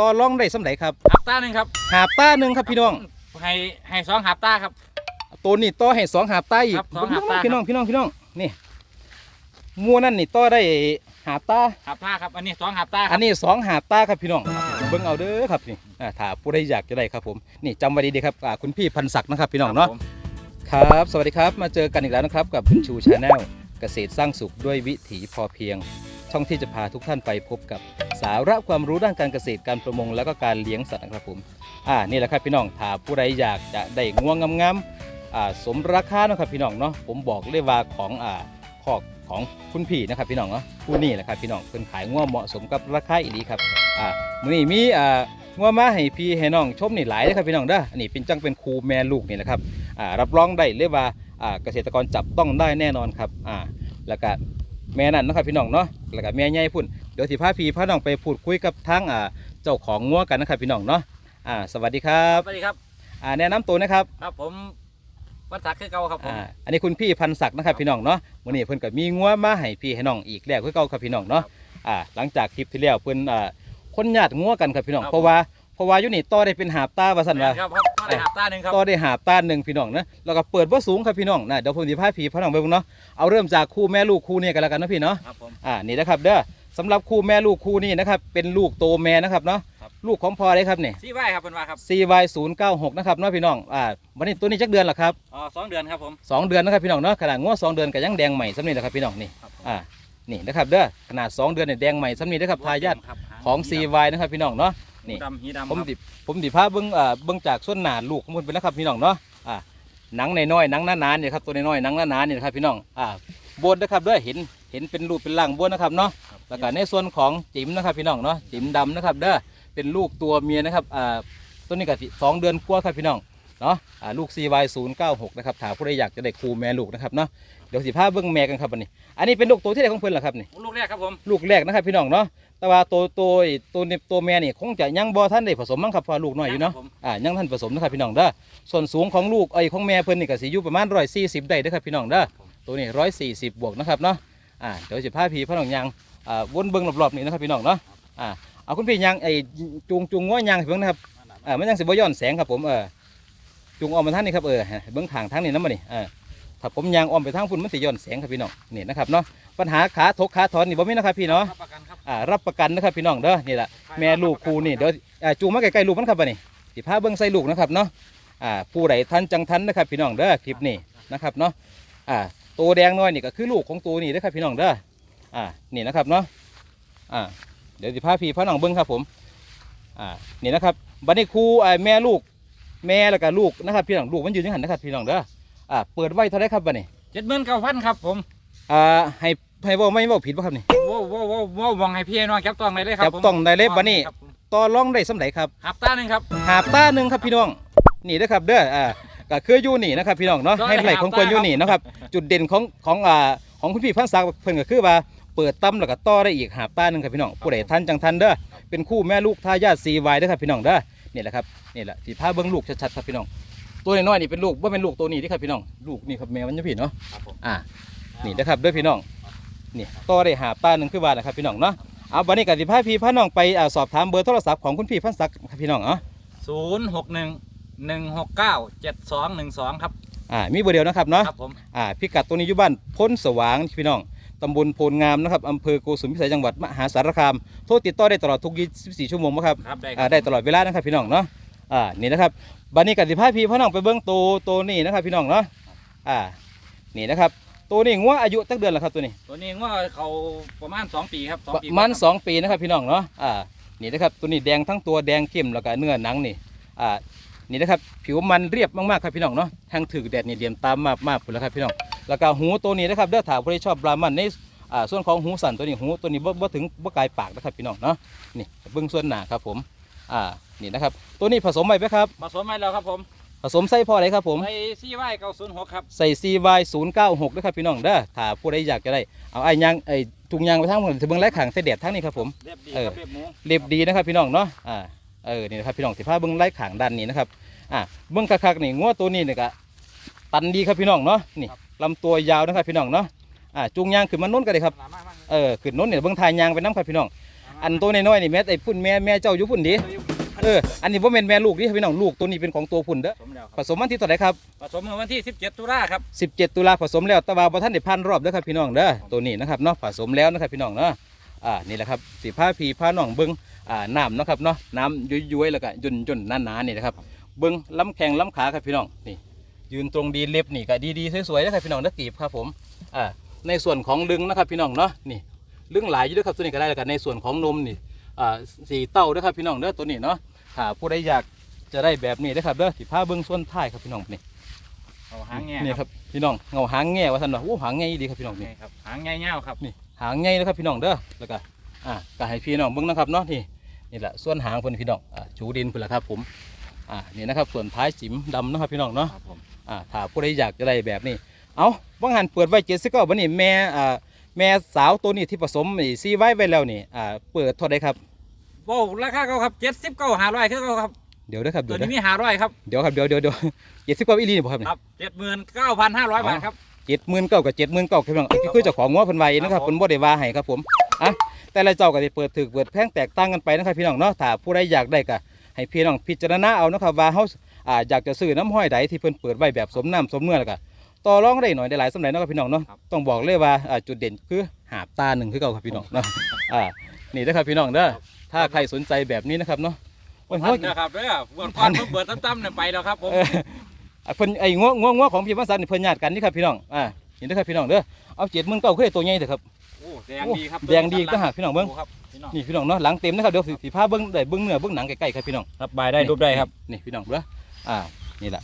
ต่อรองได้สำไหนครับหับตาหนึ่งครับหาบตาหนึ่งครับพี่น้อง ให้ให้สองหับตาครับ ตัวนี้ต่อให้สองหาบตาอีกครับสองหาบตาพี่น้องพี่น้องพี่น้องนี่มัวนั่นนี่ต่อได้หาบตาหับตาครับ อันนี้สองหับตาคอัรันบนี้สองหาบตาครับพี่น้องเบิ่งเอาเด้อครับนี่อ่าถ้าผู้ใดอยากจะได้ครับผมนี่จำไว้ดีๆครับอ่าคุณพี่พันศักดิ์นะครับพี่น้องเนาะครับผมครับ สวัสดีครับ มาเจอกันอีกแล้วนะครับ กับบุญชูชาแนลเกษตรสร้างสุขด้วยวิถีพอเพียง ช่องที่จะพาทุกท่านไปพบกับสาระความรู้ด้านการเกษตรการประมง แล้วก็การเลี้ยงสัตว์นะครับผมอ่านี่แหละครับพี่น้องถ้าผู้ใดอยากจะได้ง่วงงามๆอ่าสมราคาเนาะครับพี่น้องเนาะผมบอกเลยว่าของอ่าขอกของคุณพี่นะครับพี่น้องเนาะผู้นี่แหละครับพี่น้องเพิ่นขายง่วงเหมาะสมกับราคาอีหลีครับอ่ามื้อนี้มีอ่าง่วงมาให้พี่ให้น้องชมนี่หลายเลยครับพี่น้องเด้ออันนี้เป็นจังเป็นครูแม่ลูกนี่แหละครับอ่ารับรองได้เลยว่าอ่าเกษตรกรจับต้องได้แน่นอนครับอ่าแล้วก็ แม่นั่นเนาะครับพี่น้องเนาะแล้วก็แม่ใหญ่พุ่นเดี๋ยวสิพาพี่พาน้องไปพูดคุยกับทางอ่าเจ้าของงัวกันนะครับพี่น้องเนาะอ่าสวัสดีครับสวัสดีครับอ่าแนะนำตัวนะครับครับผมวัดศักดิ์คือเก่าครับผมอ่าอันนี้คุณพี่พันศักดิ์นะครับพี่น้องเนาะวันนี้เพิ่นก็มีงัวมาให้พี่ให้น้องอีกแล้วคือเก่าครับพี่น้องเนาะอ่าหลังจากคลิปที่แล้วเพิ่นอ่าคนญาติงัวกันครับพี่น้องเพราะว่าเพราะว่าอยู่นี่ต่อได้เป็นหาบตาว่าซั่นว่าครับครับก็ ได้หับตาหนึ่งครับ ต่อได้หาบตาหนึ่งพี่น้องนะแล้วก็เปิดว่าสูงครับพี่น้องนะเดี๋ยวผมสิพาพี่พาน้องไปเบิ่งเนาะเอาเริ่มจากคู่แม่ลูกคู่นี้กันแล้วกันเนาะพี่เนาะครับผมอ่านี่นะครับเด้อสำหรับคู่แม่ลูกคู่นี้นะครับเป็นลูกโตแม่นะครับเนาะครับลูกของพ่อได้ครับนี่ซี่ไหวครับเป็นว่าครับ CY 0 9 6 นะครับเนาะพี่น้องอ่าวันนี้ตัวนี้จักเดือนละครับ อ๋อสองเดือนครับผม สองเดือนนะครับพี่น้องเนาะขนาดงวดสองเดือนก็ยังแดงใหม่สำนี้แหละครับพี่น้องนี่ครับผม อ่านี่นะครับเด้อขนาดสองเดือนเนี่ยแดงใหม่สำนี้นะครับทายาทครับของ CY นะครับพี่น้องเนาะ นี่นี่ดำหีดำผมครับดิผมดิพาเบิ้งอ่าเบิ้งจากส่วนหนาลูกของมันไปแล้วครับพี่น้องเนาะอ่าหนังน้อยๆหนังหนาๆเนี่ยครับตัวน้อยๆหนังหนาๆเนี่ยนะครับพี่น้องอ่าบนนะครับเด้อเห็นเห็นเป็นรูปเป็นร่างบนนะครับเนาะแล้วก็ในส่วนของจิ๋มนะครับพี่น้องเนาะจิ๋มดำนะครับเด้อเป็นลูกตัวเมียนะครับอ่าตัวนี้ก็สิสองเดือนกว่าครับพี่น้องเนาะอ่าลูก CY 0 9 6 นะครับถ้าผู้ใดอยากจะได้ครูแม่ลูกนะครับเนาะเดี๋ยวสิพาเบิ้งแม่กันครับอันนี้ อันนี้เป็นลูกตัวที่ไหนของเพิ่นล่ะครับนี่ลูกแรกครับผมลูกแรกนะครับพี่น้องเนาะ แต่ว่าตัวตัวไอ้ตัวนี้ตัวแม่นี่คงจะยังบ่ท่านได้ผสมมั้งครับเพราะว่าลูกน้อยอยู่เนาะ ครับผม อ่า ยังท่านผสมนะครับพี่น้องเด้อ ส่วนสูงของลูกไอ้ยของแม่เพิ่นนี่ก็สิอยู่ประมาณ140ได้เด้อครับพี่น้องเด้อ ตัวนี้140บวกนะครับเนาะ อ่า เดี๋ยวสิพาพี่พาน้องยาง อ่า วนเบิ่งรอบๆนี่นะครับพี่น้องเนาะ อ่า เอาคุณพี่ยางไอ้จูงจูงง้อยางให้เบิ่งนะครับ อ่ามันยังสิบ่ย้อนแสงครับผมเออจูงออกมาทางนี้ครับเออฮะเบิ่งทางทางนี้นำบ่นี่เออถ้าผมยางอ้อมไปทางพุ่นมันสิย้อนแสงครับพี่น้องนี่นะครับเนาะปัญหาขาทกขาถอนนี่บ่มีนะครับพี่เนาะ รับประกันครับ อ่ารับประกันนะครับพี่น้องเด้อนี่แหละแม่ลูกคู่นี่เดี๋ยวอ่าจูงมาใกล้ๆลูกมันครับบัดนี้สิพาเบิ่งใส่ลูกนะครับเนาะอ่าผู้ใดทันจังทันนะครับพี่น้องเด้อคลิปนี้นะครับเนาะอ่าตัวแดงน้อยนี่ก็คือลูกของตัวนี้นะครับพี่น้องเด้ออ่านี่นะครับเนาะอ่าเดี๋ยวสิพาพี่พาน้องเบิ่งครับผมอ่านี่นะครับบัดนี้ครูอ่าแม่ลูกแม่แล้วก็ลูกนะครับพี่น้องลูกมันอยู่ที่หันนะครับพี่น้องเด้ออ่าเปิดไว้เท่าไหรครับบัดนี้เจ็ดหมื่นเก้าพันครับผมอ่าให้ ให้เว่าไม่เว่าผิดป่ะครับนี่ ว้าวว้าวว้าวว้าวมองให้พี่ให้น้องจับต้องได้เลยครับจับผมต้องได้เลยบัดนี้ ครับผมต่อรองได้สำไหนครับ หับตาหนึ่งครับ หาบตาหนึ่งครับพี่น้องนี่นะครับเด้ออ่าก็คืออยู่นี่นะครับพี่น้องเนาะก็ได้ให้ไหลของเพิ่นอยู่นี่นะครับ จุดเด่นของของอ่าของคุณพี่พันศักดิ์เพิ่นก็คือว่าเปิดตั้มแล้วก็ต่อได้อีกหาบตาหนึ่งครับพี่น้องผู้ใดทันจังทันเด้อเป็นคู่แม่ลูกทายาทซีวายเด้อครับพี่น้องเด้อนี่แหละครับนี่แหละสีผ้าเบิ้งลูกชัดๆครับพี่น้อง ตัวน้อยๆนี่เป็นลูกว่าเป็นลูกตัวนี้เด้อครับพี่น้องลูกนี่ครับแม่มันจะพี่เนาะครับผม อ่านี่นะครับเด้อพี่น้อง นี่ต่อได้หาบตาหนึ่งคือว่านะครับพี่น้องเนาะเอาวันนี้ก็สิพาพี่พาน้องไปอ่าสอบถามเบอร์โทรศัพท์ของคุณพี่พันศักดิ์ครับพี่น้องเนาะศูนย์หกหนึ่งหนึ่งหกเก้าเจ็ดสองหนึ่งสองครับอ่ามีเบอร์เดียวนะครับเนาะครับผมอ่าพิกัดตัวนี้อยู่บ้านพ้นสว่างพี่น้องตำบลโพนงามนะครับอำเภอโกสุมพิสัยจังหวัดมหาสารคาม โทรติดต่อได้ตลอดทุก 24 ชั่วโมงนะครับครับได้คอ่ารับได้ตลอดเวลานะครับพี่น้องเนาะอ่านี่นะครับบันนี้กติภาพี่พ่อน้องไปเบิ้งตัวตัวนี้นะครับพี่น้องเนาะอ่านี่นะครับ ตัวนี้งัวอายุตั้งเดือนแล้วครับตัวนี้ ตัวนี้ว่าเขาประมาณสองปีครับสองประปีมาณกว่คบสองปีนะครับพี่น้องเนาะอ่านี่นะครับตัวนี้แดงทั้งตัวแดงเข้มแล้วก็เนื้อหนังนี่อ่านี่นะครับผิวมันเรียบมากๆครับพี่น้องเนาะทางถือแดดนี่เดียมตามมากมากๆพุ่นแล้วครับพี่น้องแล้วก็หูตัวนี้นะครับเด้อถามผู้ใดชอบบรามันในอ่าส่วนของหูสันตัวนี้หูตัวนี้บ่บ่ถึงบ่กลายปากนะครับพี่น้องเนาะนี่เบื้องส่วนหน้าครับผมอ่านี่นะครับตัวนี้ผสมไปไหมครับ ผสมไว้แล้วครับผม ผสมใส่พออะไรครับผมไอซี่ไหวเก้าศูนย์หกครับ ใส่ CY 0 9 6นะครับพี่น้องเด้อถ้าผู้ใดอยากจะได้ เอาไอ้ยางไอ้ถุงยางไปทางผมถึงเบื้องไร้ขังใส่แดดทั้งนี้ครับผม เรียบดีเออครับเรียบหมูเรียบดีนะครับพี่น้องเนาะ อ่า เออ นี่นะครับพี่น้องสิพาเบื้องไร้ขังด้านนี้นะครับ อ่าเบื้องคักๆนี่งัวตัวนี้นี่ก็ตันดีครับพี่น้องเนาะ นี่ลำตัวยาวนะครับพี่น้องเนาะ อ่าจุงยางขึ้นมาโน้นกันเลยครับมามากๆเออขึ้นโน้นเนี่ยเบื้องทายยางไปน้ำครับพี่น้องมอันตัวน้อยๆนี่แม่ไอ้พุ่นแม่แม่เจ้าอยู่พุ่นดิ เอออันนี้บ่แม่นแม่ลูกดิพี่น้องลูกตัวนี้เป็นของตัวพุ่นเด้อผสมแล้วคผรับสมวันที่เท่าไหร่ครับ ผสมเมื่อวันที่ 17ตุลาครับ17 ตุลาผสมแล้วแต่ว่าบ่ทันได้พันรอบเด้อครับพี่น้องเด้อตัวนี้นะครับเนาะผสมแล้วนะครับพี่น้องเนาะอ่านี่แหละครับสีผ้าพีผ้าน้องเบิ้งอ่าน้ำเนาะครับเนาะน้ำย้อยๆแล้วก็ย่นย่นๆหนาๆนี่นะครับเบิ้งล้ำแข้งล้ำขาครับพี่น้องนี่ ยืนตรงดีเล็บนี่ก็ดีๆสวยๆนะครับพี่น้องนักกีบครับผมอ่าในส่วนของลึงนะครับพี่น้องเนาะนี่ลึงหลายอยู่ด้วยครับตัวนี้ก็ได้แล้วกันในส่วนของนมนี่ อ่าสีเต้าด้วยครับพี่น้องเด้อตัวนี้เนาะถ้าผู้ใดอยากจะได้แบบนี้นะครับเด้อสีผ้าเบิ้งส่วนท้ายครับพี่น้องนี่เอาหางแง่นี่ครับพี่น้องเงาหางแง่ว่าท่านว่าโอ้หางแง่ดีครับพี่น้องนี่นี่ครับหางแง่เง่าครับนี่หางใหญ่นะครับพี่น้องเด้อแล้วก็อ่าก็ให้พี่น้องเบิ่งนะครับเนาะนี่นี่แหละส่วนหางเพิ่นพี่น้องอ่าจูดินเพิ่นละครับผมอ่านี่นะครับส่วนท้ายจิ๋มดำเนาะครับพี่น้องเนาะครับผมอ่าถ้าผู้ใดอยากจะได้แบบนี้เอาบางหันเปิดไว้เจ็ดสิบเก้าบันนี้แม่อ่า แม่สาวตัวนี้ที่ผสมไอ้ซีไว้ไว้แล้วนี่อ่าเปิดเท่าใดครับโอ้ราคาเขาครับ70เก้าหาร้อยคือเขาครับเดี๋ยวเด้อครับตัเดี๋ยววเด้อนี้มีหาร้อยครับเดี๋ยวครับเดี๋ยวเดี๋ยวเดี๋ยวเจ็ดสิบเก้าอีหลีนี่บ่ครับครับ79,500บาทครับ เจ็ดหมื่นเก้ากับเจ็ดหมื่นเก้าพี่น้องคือเจ้าของงัวเพิ่นไว้นะครับครับผม เพิ่นบ่ได้ว่าให้ครับผมอะแต่ละเจ้าก็สิเปิดถึกเปิดแพงแตกต่างกันไปนะครับพี่น้องเนาะถ้าผู้ใดอยากได้ก็ให้พี่น้องพิจารณาเอานะครับว่าเฮาอ่าอยากจะซื้อน้ำห้อยใดที่เพิ่นเปิดไว้แบบสมน้ำสมเนื้อแล้วก็ ต่อรองได้หน่อยได้หลายสำหรับนาะครับพี่น้องเนาะต้องบอกเลยว่าอ่าจุดเด่นคือหาบตาหนึ่งคือเก่าครับพี่น้องเนาะอ่านี่นะครับพี่น้องเด้อถ้าใครสนใจแบบนี้นะครับเนาะโอ้ยพัโอ้นยนะครับเด้อเบื้องต้นเพิ่งเบิดตั้มๆเนี่ยไปแล้วครับผม เอออะเพิ่นไอ้งัวงัวงัวของพี่พันศักดิ์นี่เพิ่นญาติกันนี่ครับพี่น้องอ่านี่นะครับพี่น้องเด้อเอาเจ็ดหมื่นเก้าคือได้ตัวใหญ่เถอะครับโอ้แดงดีครับแดงดีก็หากพี่น้องเบิ่งครับพี่น้องนี่พี่น้องเนาะหลังเต็มนะครับเดี๋ยวสิสิพาเบิ้งได้เบิ้งเนื้อเบิ้งหนังใกล้ๆครับพี่น้อง รับบายได้รูปได้ครับ นี่พี่น้องเด้ออ่านี่แหละ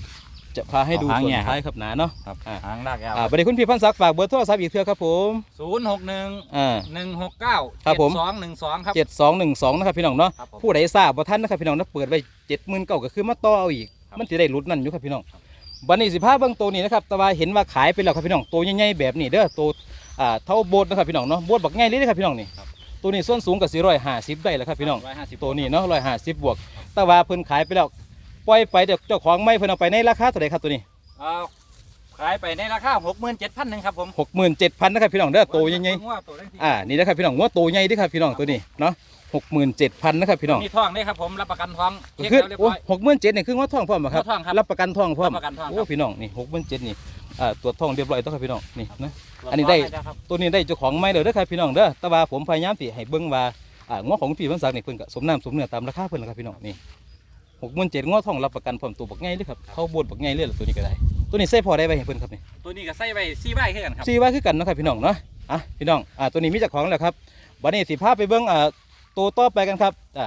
จะพาให้ดูเอาหางส่วนแง่ครับ ท้ายครับหนาเนาะ ครับอ่า หางลากยาวอ่าบัดนี้คุณพี่พันศักดิ์ฝากเบอร์โทรศัพท์อีกเทื่อครับผมศูนย์หกหนึ่งอ่า หนึ่งหกเก้าครับผม สองหนึ่งสองครับ เจ็ดสองหนึ่งสองนะครับพี่น้องเนาะครับผมผู้ใดทราบว่าท่านนะครับพี่น้องนะเปิดไว้เจ็ดหมื่นเก้าก็คือมาต่อเอาอีก ครับมันจะได้ลุ้นนั่นอยู่ครับพี่น้องบัดนี้สิพาเบิ้งตัวนี้นะครับแต่ว่าเห็นว่าขายไปแล้วครับพี่น้องตัวใหญ่ๆแบบนี้เด้อตัวอ่าเท่าโบสนะครับพี่น้องเนาะโบสบักใหญ่เลยนะครับพี่น้องนี่ตัวนี้ส่วนสูงกับสี่ร้อยห้าสิบได้แล้วครับพี่น้องร้อยห้าสิบตัวนี้เนาะร้อยห้าสิบบวก แต่ว่าเพิ่นขายไปแล้ว ปล่อยไปเดี๋ยวเจ้าของไม่เพิ่นเอาไปในราคาเท่าไหร่ครับตัวนี้เอาขายไปในราคาหกหมื่นเจ็ดพันหนึ่งครับผมหกหมื่นเจ็ดพันนะครับพี่น้องเด้อโตใหญ่ว่าตัวเล็กๆอ่านี่นะครับพี่น้องว่าโตใหญ่เด้อครับพี่น้องตัวนี้เนาะหกหมื่นเจ็ดพันนะครับพี่น้องมีท่องได้ครับผมรับประกันท้องก็เช็คคือแล้วเรียบโอ้ร้อยหกหมื่นเจ็ดนี่คือว่าท่องพร้อมบ่ครับว่าท่องครับรับประกันท่องพร้อมรับประกันท่องครับโอ้พี่น้องนี่หกหมื่นเจ็ดนี่อ่าตรวจท่องเรียบร้อยต้องครับพี่น้องนี่นะตรวจอันนี้ได้ท้งครับตัวนี้ได้เจ้าของไม่เลยเด้อครับพี่น้องเด้อแต่ว่าผมพยายามสิให้เบิ่งว่าอ่างอของพี่พันศักดิ์นี่เพิ่นก็สมน้ำสมเนื้อตามราคาเพิ่นแหละครับพี่น้องนี่ หกหมื่นเจ็ดงอท่องรับประกันพร้อมตัวบักใหญ่เลยครับเข้าโบดบักใหญ่เลยล่ะตัวนี้ก็ได้ ตัวนี้ใส่พอได้ไว้ให้เพิ่นครับนี่ตัวนี้ก็ใส่ไว้สี่ใบขึ้นกันครับซีไว้คือกันเนาะครับพี่น้องเนาะอะพี่น้องอ่าตัวนี้มีเจ้าของแล้วครับวันนี้สิพาไปเบิ่งอ่าตัวต่อไปกันครับอ่า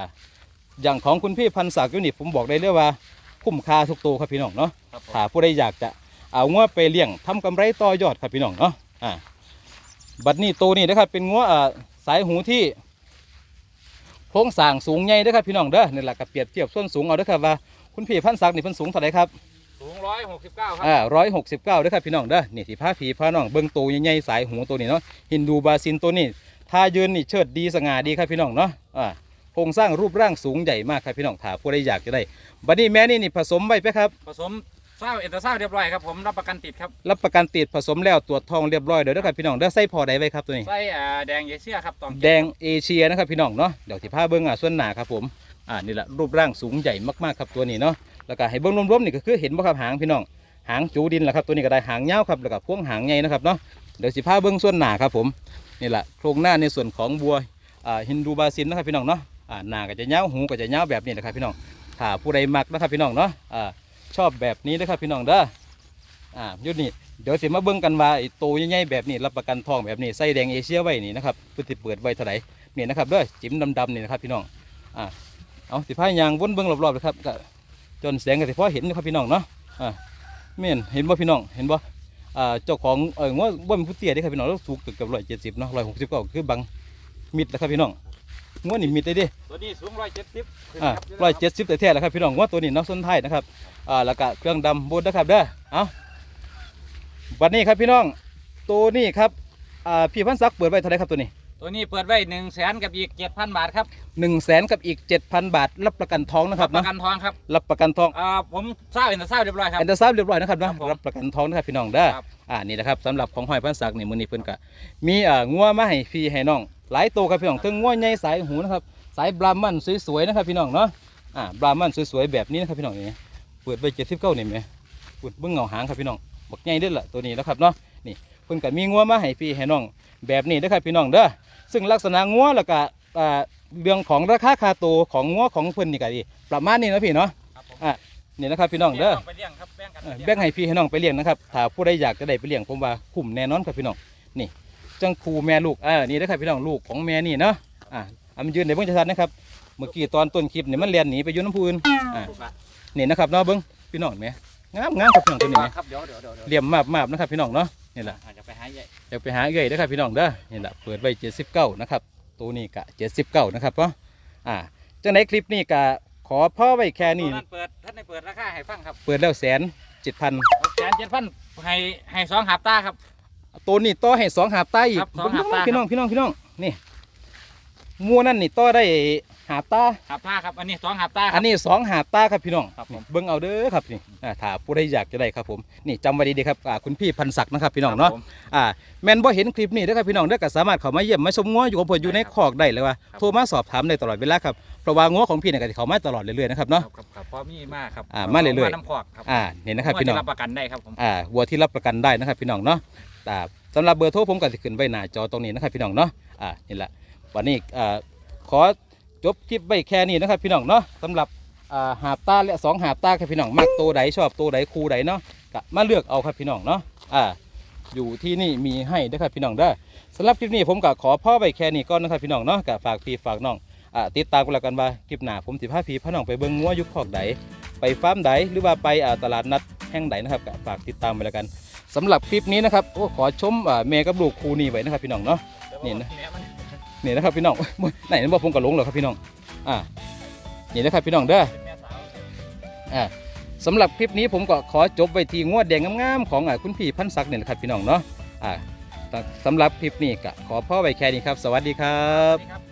อย่างของคุณพี่พันศักดิ์อยู่นี่ผมบอกได้เลยว่า คุ้มค่าทุกตัวครับพี่น้องเนาะครับผมถ้าผู้ใดอยากจะเอางัวไปเลี้ยงทำกำไรต่อยอดครับพี่น้องเนาะอ่าบัดนี้ตัวนี้นะครับเป็นงัวอ่าสายหูที่ โครงสร้างสูงใหญ่เด้อครับพี่น้องเด้อนี่แหละกับเปรียบเทียบส่วนสูงเอาเด้อครับว่าคุณพี่พันศักดิ์นี่เพิ่นสูงเท่าไหร่ครับสูงร้อยหกสิบเก้าครับอ่าร้อยหกสิบเก้าด้วยครับพี่น้องเด้อนี่ที่พาผีพาน้องเบิ้งตัวใหญ่ๆสายหูตัวนี้เนาะฮินดูบาซินตัวนี้ท่ายืนนี่เชิดดีสง่าดีครับพี่น้องเนาะอ่าโครงสร้างรูปร่างสูงใหญ่มากครับพี่น้องถ้าผู้ใดอยากจะได้บัดนี้แม่นี่นี่ผสมไว้ไหมครับ ผสม เศร้าเอตเศร้าเรียบร้อยครับผมรับประกันติดครับรับประกันติดผสมแล้วตรวจทองเรียบร้อยเด้อเด้อครับพี่น้องเด้อใส่พอใดไว้ครับตัวนี้ใส่อ่าแดงเยเชียครับตองแดงเอเชียนะครับพี่น้องเนาะเดี๋ยวที่พาเบิ้งอะส่วนหนาครับผมอ่านี่แหละรูปร่างสูงใหญ่มากๆครับตัวนี้เนาะแล้วก็ให้เบิ้งรวมๆนี่ก็คือเห็นบ่ครับหางพี่น้องหางจูดินแหละครับตัวนี้ก็ได้หางยาวครับแล้วก็พวงหางใหญ่นะครับเนาะเดี๋ยวสิพาเบิ้งส่วนหนาครับผมนี่แหละโครงหน้าในส่วนของบัวอ่าฮินดูบาซินนะครับพี่น้องเนาะอ่าหน้าก็จะยาวหูก็จะยาวแบบนี้นะครับพี่น้องถ้าผู้ใดมักนะครับพี่น้องเนาะอ่า ชอบแบบนี้นะครับพี่น้องเด้ออ่ายุดนี่เดี๋ยวสิมาเบิ้งกันว่าไอ้โตวใหญ่ๆแบบนี้รับประกันทองแบบนี้ใส่แดงเอเชียไว้นี่นะครับเพื่อที่เปิดไว้เท่าไหร่นี่นะครับเด้อจิ้มดำๆนี่นะครับพี่น้องอ่าเอาสิพายยางวนเบิ้งรอบๆเลยครับก็จนแสงก็สิพอเห็นนะครับพี่น้องเนาะอ่าเม่นเห็นบ่พี่น้องเห็นบ่อ่าเจ้าของเออว่าว่าเป็นผู้เตี้ยเด้ครับพี่น้องแล้วสูงเกือบร้อยเจ็ดสิบเนาะร้อยหกสิบก็คือบังมิดแล้วครับพี่น้อง งวนี่มิดได้ดิตัวนี้สูงร้อยเจ็ดสิบอ่าร้อยเจ็ดสิบแต่แท้ๆแล้วครับพี่น้องงวตัวนี้เนาะส้นท้ายนะครับอ่าแล้วก็เครื่องดำบนนะครับเด้อเอาวันนี้ครับพี่น้องตัวนี้ครับอ่าพี่พันศักดิ์เปิดไว้เท่าไหรครับตัวนี้ ตัวนี้เปิดไว้หนึ่งแสนกับอีกเจ็ดพันบาทครับ1นึ่งแสนกับอีก 7,000 บาท รับประกันทองนะครับปเนาะระกันทองครับรับประกันทองอ่าผมทราบเห็นทราบเรียบร้อยครับ แอนเดอร์ซับเรียบร้อยนะครับเนาะครับผมรับประกันทองนะครับพี่น้องเด้อครับ อ่านี่นะครับสำหรับของห้อยพันศักดิ์นี่มือนี้เพิ่นก็มีอ่างัวมาให้ฟรีให้น้องหลายตัวครับพี่น้องทั้งงัวใหญ่สายหูนะครับสายบราหมันสวยๆนะครับพี่น้องเนาะอ่าบราหมันสวยๆแบบนี้นะครับพี่น้องนี่เปิดไปเจ็ดสิบเก้านี่ไหมเปิดเบิ้งเงาหางครับพี่น้องบักใหญ่เด้อล่ะตัวนี้แล้วครับเนาะนี่เพิ่นก็มีงัวมาให้ฟรีให้น้องแบบนี้นะครับพี่น้องเด้อ ซึ่งลักษณะงัวแล้วก็อ่าเรื่องของราคาคาตัวของงัวของเพิ่นนี่ก็ดีประมาณนี้นะพี่เนาะครับผมอะนี่นะครับพี่น้องเด้อ ไปเลี้ยงครับแบ่งกันเออไปเลี้ยง แบ่งให้พี่ให้น้องไปเลี้ยงนะครับ ถ้าผู้ใดอยากจะได้ไปเลี้ยงผมว่าคุ้มแน่นอนครับพี่น้อง นี่ จังคูแม่ลูกเออนี่นะครับพี่น้องลูกของแม่นี่เนาะ อ่าเอามันยืนในเบื้องชัดๆนะครับ เมื่อกี้ตอนต้นคลิปเนี่ยมันเลียนหนีไปอยุ่น้ำพูนอ่านี่นะครับเนาะเบิ้งพี่น้องเห็นไหมงามงามครับพี่น้องตัวนี้ไหม ครับเดี๋ยวเดี๋ยวเดี๋ยวเดี๋ยว เหลี่ยมมาบมาบนะครับพี่น้องเนาะ นี่แหละอาจจะไปหาใหญ่อยากไปหาเอื่อยนะครับพี่น้องเด้อนี่แหละเปิดไว้เจ็ดสิบเก้านะครับตัวนี้กะเจ็ดสิบเก้านะครับเนาะอ่าจังในคลิปนี้กะขอพ่อไว้แค่นี้ตัวนั้นเปิดท่านได้เปิดราคาให้ฟังครับเปิดแล้วแสนเจ็ดพันแสนเจ็ดพันให้ให้สองหับตาครับตัวนี้ต่อให้สองหาบใต้อีกครับสองหาบใต้พี่น้องพี่น้องพี่น้องนี่มัวนั่นนี่ต่อได้ หาบตาหับตาครับ อันนี้สองหับตาคอัรันบนี้สองหาบตาครับพี่น้องครับผม เบิ้งเอาเด้อครับนี่อ่าถ้าผู้ใดอยากจะได้ครับผมนี่จำไว้ดีๆครับอ่าคุณพี่พันศักดิ์นะครับพี่น้องเนาะ ครับผม อ่าแม่นบ่เห็นคลิปนี้เด้อครับพี่น้องเด้อก็สามารถเข้ามาเยี่ยมมาชมงัวอยู่กับผมอยู่ในคอกได้เลยว่าครับ โทรมาสอบถามได้ตลอดเวลาครับเพราะว่างัวของพี่เนี่ยก็สิเข้ามาตลอดเรื่อยๆนะครับเนาะ ครับครับพอมีมากครับอ่ามาเรื่อยๆ น้ำพอกครับอ่านี่นะครับพี่น้อง ว่าจรับประกันได้ครับผม อ่าวัวที่รับประกันได้นะครับพี่น้องเนาะแต่สำหรับเบอร์โทรผมก็จะขึ้นไว้หน้าจอตรงนี้นะครับพี่น้องเนาะอ่านี่แหละวันนี้อ่าขอ จบคลิปไว้แค่นี้นะครับพี่น้องเนาะสำหรับหาบตาและสองหาบตาครับพี่น้องมักตัวใดชอบตัวใดคู่ใดเนาะก็มาเลือกเอาครับพี่น้องเนาะอ่าอยู่ที่นี่มีให้นะครับพี่น้องเด้สำหรับคลิปนี้ผมก็ขอพ่อไว้แค่นี้ก่อนนะครับพี่น้องเนาะก็ฝากพี่ฝากน้องอ่าติดตามกันแล้วกันว่าคลิปหน้าผมสิพาพี่พาน้องไปเบิ่งงัวยุคคอกใดไปฟาร์มใดหรือว่าไปอ่าตลาดนัดแห่งใดนะครับก็ฝากติดตามไปแล้วกันสำหรับคลิปนี้นะครับโอ้ขอชมอ่าเมย์กับลูกครูนี่ไว้นะครับพี่น้องเนาะนี่นะ นี่นะครับพี่น้องไหนนั่นบอกผมกับหลงเหรอครับพี่น้องอ่านี่นะครับพี่น้องเด้ออ่าสำหรับคลิปนี้ผมก็ขอจบไว้ที่งวดแดงงามๆของอคุณพี่พันศักดิ์เนี่ยนะครับพี่น้องเนาะอ่าสำหรับคลิปนี้ก็ขอพ่อไว้แค่นี้ครับ สวัสดีครับ